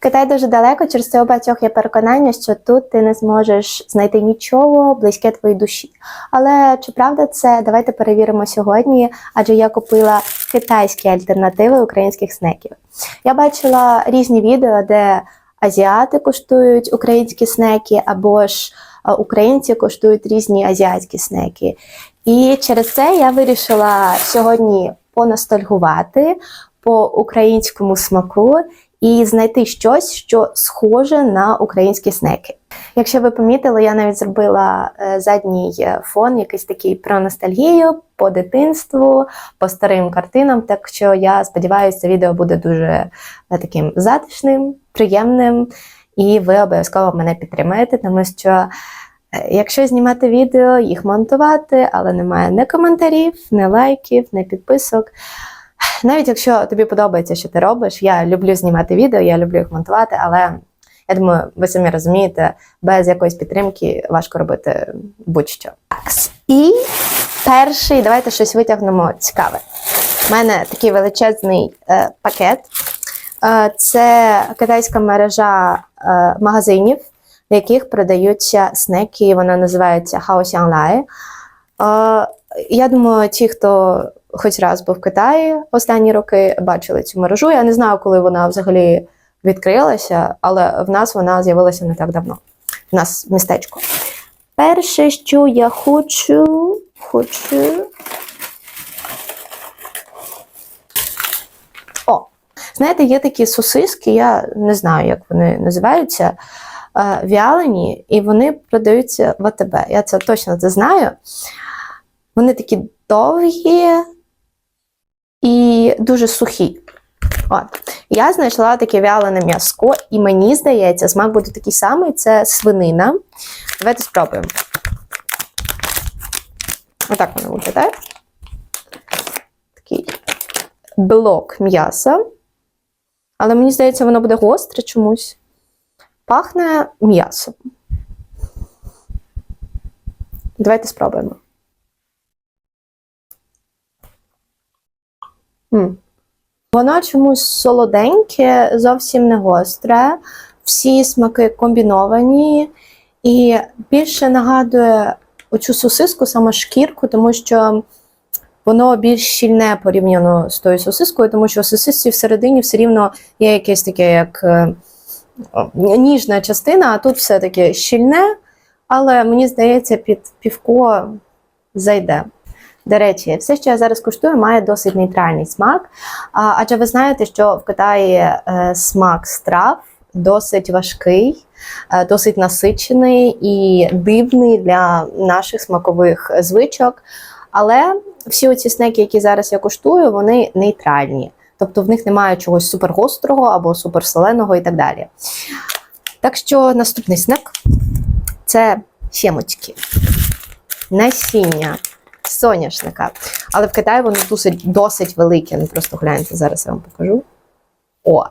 Китай дуже далеко, через це у багатьох є переконання, що тут ти не зможеш знайти нічого близьке твоїй душі. Але чи правда це? Давайте перевіримо сьогодні, адже я купила китайські альтернативи українських снеків. Я бачила різні відео, де азіати куштують українські снеки, або ж е, українці куштують різні азіатські снеки. І через це я вирішила сьогодні понастальгувати по українському смаку і знайти щось, що схоже на українські снеки. Якщо ви помітили, я навіть зробила е, задній е, фон, якийсь такий про ностальгію, по дитинству, по старим картинам. Так що я сподіваюся, це відео буде дуже е, таким затишним, приємним, і ви обов'язково мене підтримаєте, тому що. Якщо знімати відео, їх монтувати, але немає ні коментарів, ні лайків, ні підписок. Навіть якщо тобі подобається, що ти робиш, я люблю знімати відео, я люблю їх монтувати, але я думаю, ви самі розумієте, без якоїсь підтримки важко робити будь-що. І перший, давайте щось витягнемо цікаве. У мене такий величезний е, пакет. Е, це китайська мережа е, магазинів, в яких продаються снеки. Вона називається Хаосянлай. Е, я думаю, ті, хто хоч раз був в Китаї останні роки, бачили цю мережу. Я не знаю, коли вона взагалі відкрилася, але в нас вона з'явилася не так давно. В нас містечко. Перше, що я хочу, хочу. О, знаєте, є такі сосиски, я не знаю, як вони називаються, е, вялені, і вони продаються в АТБ. Я це точно це знаю. Вони такі довгі і дуже сухі. От. Я знайшла таке вялене м'яско, і мені здається, смак буде такий самий це свинина. Давайте спробуємо. Отак воно виглядає. Такий блок м'яса. Але мені здається, воно буде гостре чомусь. Пахне м'ясом. Давайте спробуємо. Воно чомусь солоденьке, зовсім не гостре. Всі смаки комбіновані і більше нагадує оцю сосиску, саме шкірку, тому що воно більш щільне порівняно з тою сосискою, тому що у сосисці всередині все рівно є якесь таке, як е, ніжна частина, а тут все таке щільне, але мені здається, під півко зайде. До речі, все, що я зараз куштую, має досить нейтральний смак. Адже ви знаєте, що в Китаї е, смак страв досить важкий, е, досить насичений і дивний для наших смакових звичок. Але всі оці снеки, які зараз я куштую, вони нейтральні. Тобто в них немає чогось супергострого або суперсоленого і так далі. Так що наступний снек це щемочки. Насіння соняшника. Але в Китаї воно досить, досить велике. Ну просто гляньте, зараз я вам покажу. О!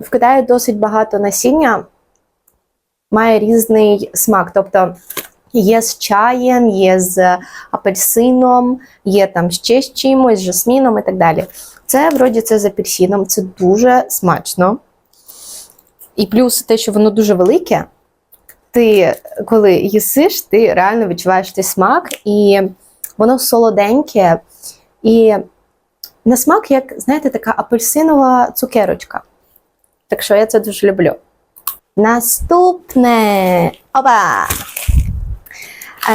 В Китаї досить багато насіння має різний смак. Тобто є з чаєм, є з апельсином, є там ще з чимось, з жасміном і так далі. Це вроді це з апельсином, це дуже смачно. І плюс те, що воно дуже велике, ти, коли їсиш, ти реально відчуваєш цей смак, і воно солоденьке. І на смак, як, знаєте, така апельсинова цукерочка. Так що я це дуже люблю. Наступне. Опа!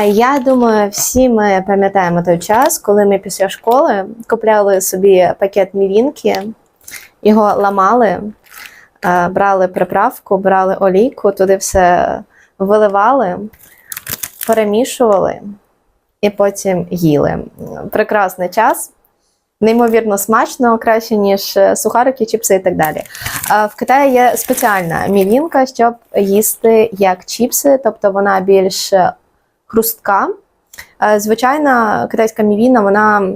Я думаю, всі ми пам'ятаємо той час, коли ми після школи купляли собі пакет мівінки, його ламали, брали приправку, брали олійку, туди все виливали, перемішували і потім їли. Прекрасний час. Неймовірно смачно, краще, ніж е, сухарики, чіпси і так далі. Е, В Китаї є спеціальна мівінка, щоб їсти як чіпси, тобто вона більш е, хрустка. Е, Звичайна китайська мівіна, вона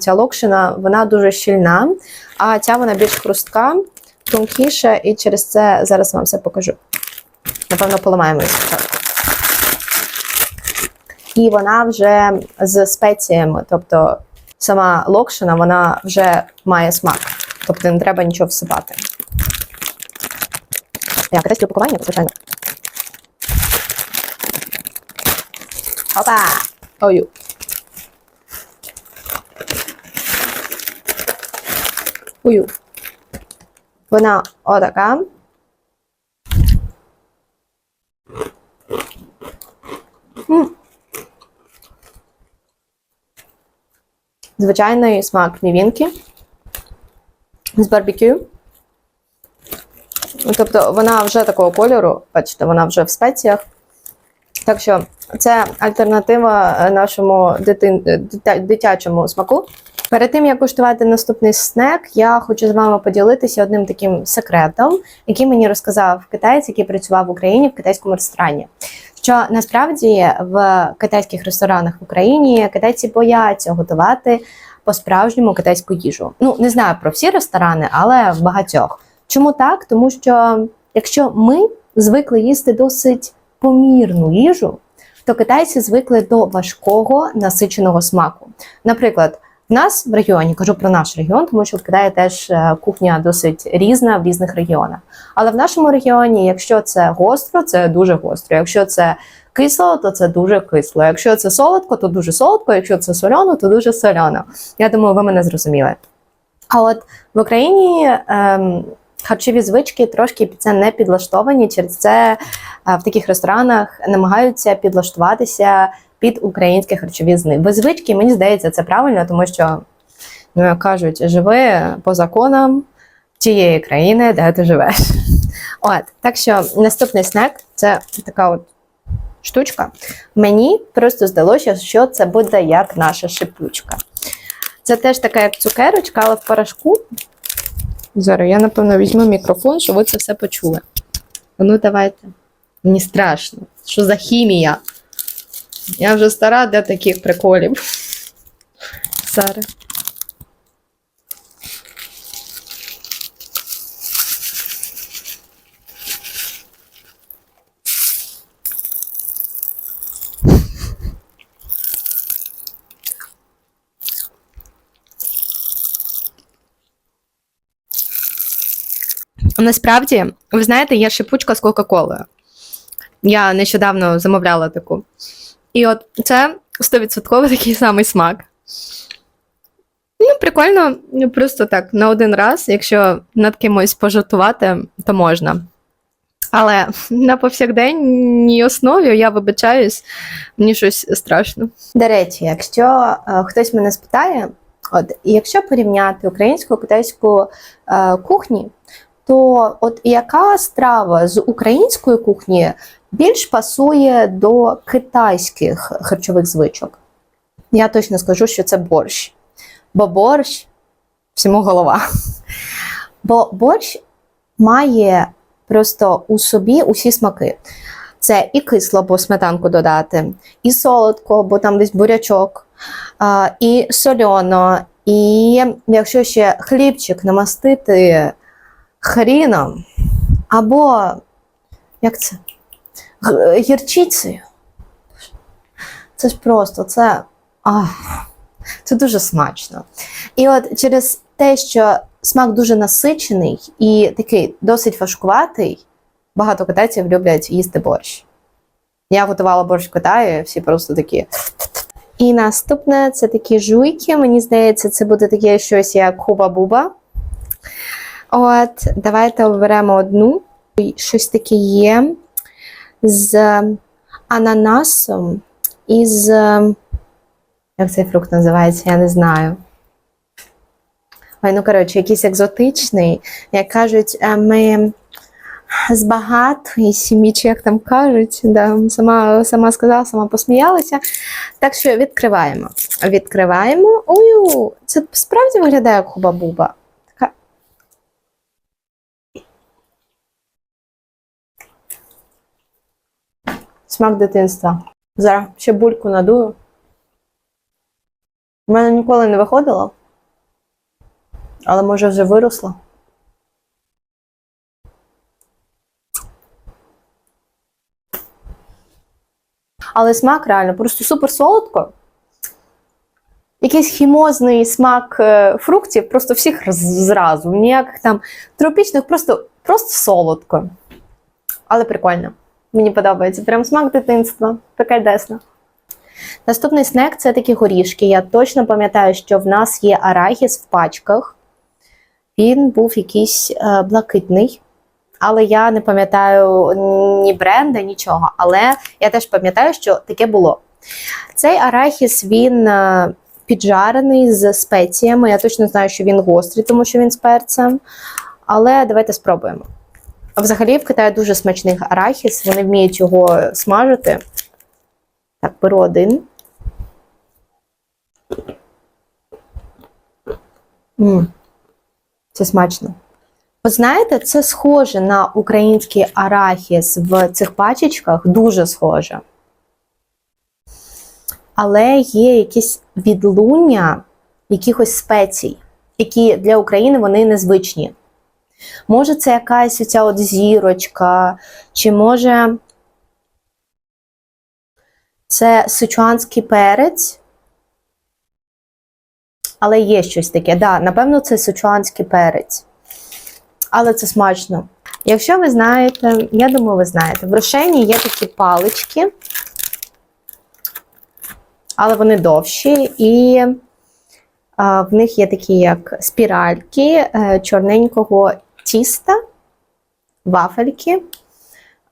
ця локшина, вона дуже щільна, а ця вона більш хрустка, тонкіша, і через це зараз вам все покажу. Напевно, поламаємо її спочатку. І вона вже з спеціями, тобто сама локшина, вона вже має смак. Тобто не треба нічого всипати. Я китайське упакування, звичайно. Опа! Ою. Ую. Вона отака. Звичайний смак мівінки з барбекю. Тобто вона вже такого кольору, бачите, вона вже в спеціях. Так що це альтернатива е, нашому дитин, е, дитя- дитячому смаку. Перед тим як куштувати наступний снек, я хочу з вами поділитися одним таким секретом, який мені розказав китаєць, який працював в Україні в китайському ресторані. Що насправді в китайських ресторанах в Україні китайці бояться готувати по-справжньому китайську їжу. Ну не знаю про всі ресторани, але в багатьох. Чому так? Тому що якщо ми звикли їсти досить помірну їжу, то китайці звикли до важкого насиченого смаку. Наприклад, в нас в регіоні кажу про наш регіон, тому що в Китаї теж е, кухня досить різна в різних регіонах. Але в нашому регіоні, якщо це гостро, це дуже гостро. Якщо це кисло, то це дуже кисло. Якщо це солодко, то дуже солодко. Якщо це соляно, то дуже соляно. Я думаю, ви мене зрозуміли. А от в Україні ем, харчові звички трошки під це не підлаштовані. Через це е, в таких ресторанах намагаються підлаштуватися під українські харчові зни- звички. Мені здається, це правильно, тому що, ну як кажуть, живи по законам тієї країни, де ти живеш. От, так що наступний снек це така от штучка. Мені просто здалося, що це буде як наша шипучка. Це теж така як цукерочка, але в порошку. Зараз я, напевно, візьму мікрофон, щоб ви це все почули. Ну, давайте. Мені страшно. Що за хімія? Я вже стара для таких приколів. Зараз. Насправді, ви знаєте, є шипучка з Кока-Колою. Я нещодавно замовляла таку. І от це 100% такий самий смак. Ну, прикольно, ну, просто так, на один раз, якщо над кимось пожартувати, то можна. Але на повсякденній основі я вибачаюсь, мені щось страшно. До речі, якщо е, хтось мене спитає, от якщо порівняти українську китайську е, кухні, то от яка страва з української кухні більш пасує до китайських харчових звичок? Я точно скажу, що це борщ. Бо борщ всьому голова. Бо борщ має просто у собі усі смаки. Це і кисло, бо сметанку додати, і солодко, бо там десь бурячок, і сольоно, і якщо ще хлібчик намастити хріном, або як це? Г- Гірчицею. Це ж просто, це. Ах, це дуже смачно. І от через те, що смак дуже насичений і такий досить важкуватий, багато китайців люблять їсти борщ. Я готувала борщ в Китаї, всі просто такі. І наступне це такі жуйки. Мені здається, це буде таке щось як хуба-буба. От, давайте оберемо одну. Щось таке є з ананасом і з. Як цей фрукт називається, я не знаю. Ой, ну коротше, якийсь екзотичний. Як кажуть, е, ми з багатої сім'ї, чи як там кажуть, да, сама, сама сказала, сама посміялася. Так що відкриваємо. Відкриваємо. Ой, це справді виглядає як хуба-буба. Така. Смак дитинства. Зараз ще бульку надую. У мене ніколи не виходило. Але може вже виросла. Але смак реально просто супер солодко. якийсь хімозний смак е, фруктів, просто всіх зразу. Ніяких там тропічних, просто, просто солодко. Але прикольно. Мені подобається. Прям смак дитинства. Прикольдесно. Наступний снек це такі горішки. Я точно пам'ятаю, що в нас є арахіс в пачках. Він був якийсь е, блакитний. Але я не пам'ятаю ні бренда, нічого. Але я теж пам'ятаю, що таке було. Цей арахіс він е, піджарений з спеціями. Я точно знаю, що він гострий, тому що він з перцем. Але давайте спробуємо. А Взагалі в Китаї дуже смачний арахіс, вони вміють його смажити. Так, беру один. М, Це смачно. От знаєте, це схоже на український арахіс в цих пачечках, дуже схоже. Але є якісь відлуння якихось спецій, які для України вони незвичні. Може, це якась оця от зірочка, чи може це сичуанський перець. Але є щось таке. Да, напевно, це сичуанський перець. Але це смачно. Якщо ви знаєте, я думаю, ви знаєте, в Рошені є такі палички, але вони довші, і в них є такі як спіральки е, чорненького тіста, вафельки.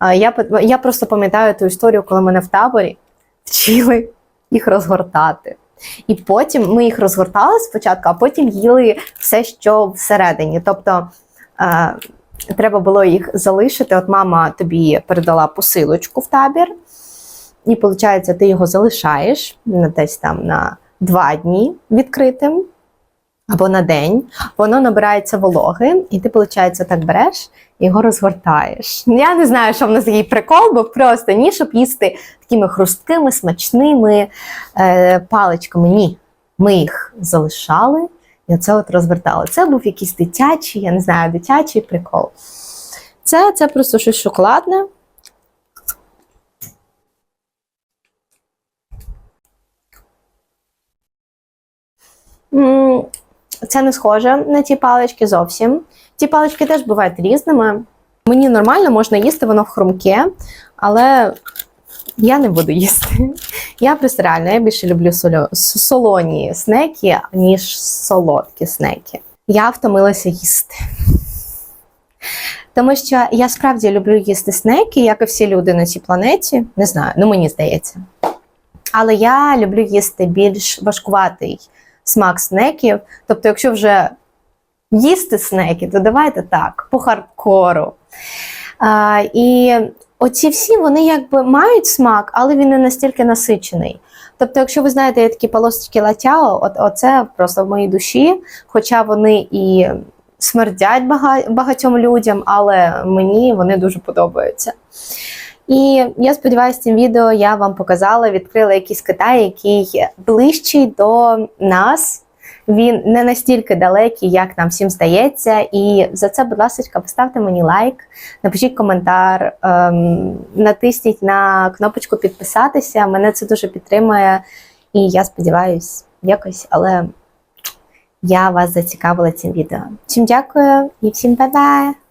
Я, я просто пам'ятаю ту історію, коли мене в таборі вчили їх розгортати. І потім ми їх розгортали спочатку, а потім їли все, що всередині. Тобто е, треба було їх залишити. От мама тобі передала посилочку в табір, і виходить, ти його залишаєш десь там на два дні відкритим або на день. Воно набирається вологи, і ти, виходить, так береш і його розгортаєш. Я не знаю, що в нас такий прикол, бо просто ні, щоб їсти такими хрусткими, смачними е, паличками. Ні. Ми їх залишали і оце от розвертали. Це був якийсь дитячий, я не знаю, дитячий прикол. Це, це просто щось шоколадне. Це не схоже на ті палички зовсім. Ті палички теж бувають різними. Мені нормально можна їсти, воно хрумке, але я не буду їсти. Я просто реально я більше люблю соло, солоні снеки, ніж солодкі снеки. Я втомилася їсти. Тому що я справді люблю їсти снеки, як і всі люди на цій планеті. Не знаю, ну мені здається. Але я люблю їсти більш важкуватий смак снеків. Тобто, якщо вже їсти снеки, то давайте так, по хардкору. А, і оці всі вони якби мають смак, але він не настільки насичений. Тобто, якщо ви знаєте, є такі полосочки латяо, от оце просто в моїй душі, хоча вони і смердять бага- багатьом людям, але мені вони дуже подобаються. І я сподіваюся, цим відео я вам показала, відкрила якийсь Китай, який ближчий до нас. Він не настільки далекий, як нам всім здається. І за це, будь ласка, поставте мені лайк, напишіть коментар, ем, натисніть на кнопочку підписатися. Мене це дуже підтримує. І я сподіваюся, якось, але я вас зацікавила цим відео. Всім дякую і всім бай-бай!